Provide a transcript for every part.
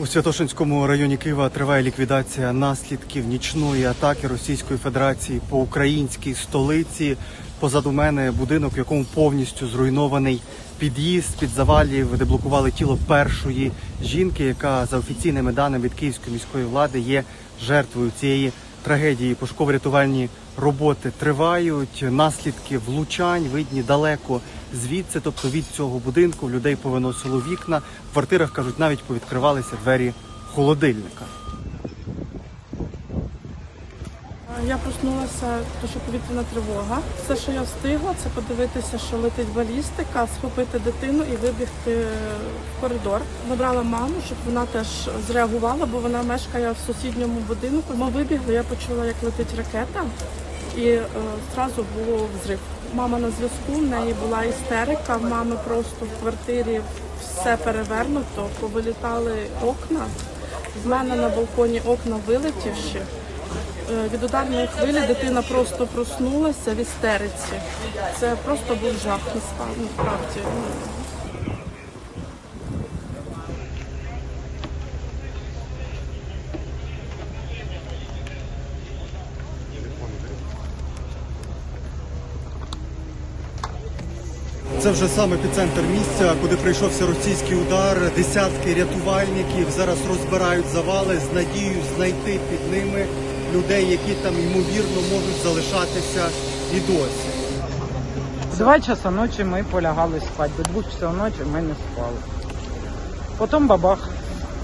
У Святошинському районі Києва триває ліквідація наслідків нічної атаки Російської Федерації по українській столиці. Позаду мене будинок, в якому повністю зруйнований під'їзд під завалів, де блокували тіло першої жінки, яка за офіційними даними від київської міської влади є жертвою цієї трагедії. Пошуково-рятувальні роботи тривають. Наслідки влучань видні далеко звідси, тобто від цього будинку людей повиносило вікна. В квартирах кажуть, навіть повідкривалися двері холодильника. Я проснулася, тому що повітряна тривога. Все, що я встигла, це подивитися, що летить балістика, схопити дитину і вибігти в коридор. Набрала маму, щоб вона теж зреагувала, бо вона мешкає в сусідньому будинку. Ми вибігли, я почула, як летить ракета, і е, зразу було взрив. Мама на зв'язку, в неї була істерика. В мами просто в квартирі все перевернуто, повилітали окна. В мене на балконі окна вилетівші. Е, Від ударної хвилі дитина просто проснулася в істериці. Це просто був жах насправді. Це вже саме епіцентр місця, куди прийшовся російський удар. Десятки рятувальників зараз розбирають завали з надією знайти під ними людей, які там ймовірно можуть залишатися і досі. Два часа ночі ми полягали спати. До двох часов ночі ми не спали. Потім бабах.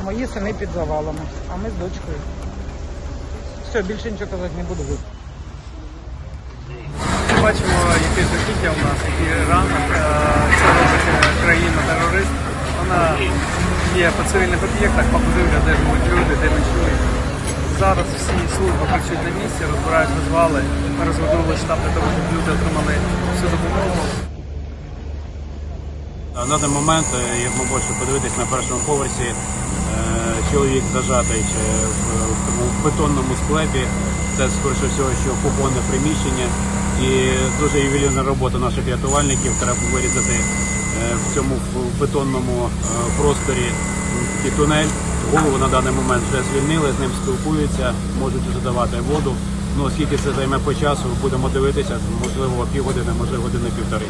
Мої сини під завалами, а ми з дочкою. Все, більше нічого казати не буду. Бачимо, яке жахіття у нас, який ранок. Е, Це робить країна-терорист. Вона є по цивільних об'єктах, по будинках, де живуть люди, де ночують. Зараз всі служби працюють на місці, розбирають розвали. Розгорнули штаб для того, щоб люди отримали всю допомогу. На даний момент, е, як ми можемо подивитись на першому поверсі, е, чоловік зажатий в, бетонному склепі. Це скоріше всього, що кухонне приміщення. І дуже ювелірна робота наших рятувальників. Треба вирізати е, в цьому бетонному е, просторі і тунель. Голову на даний момент вже звільнили, з ним спілкуються, можуть вже давати воду. Ну, оскільки це займе по часу, будемо дивитися, можливо, півгодини, можливо, години півтори.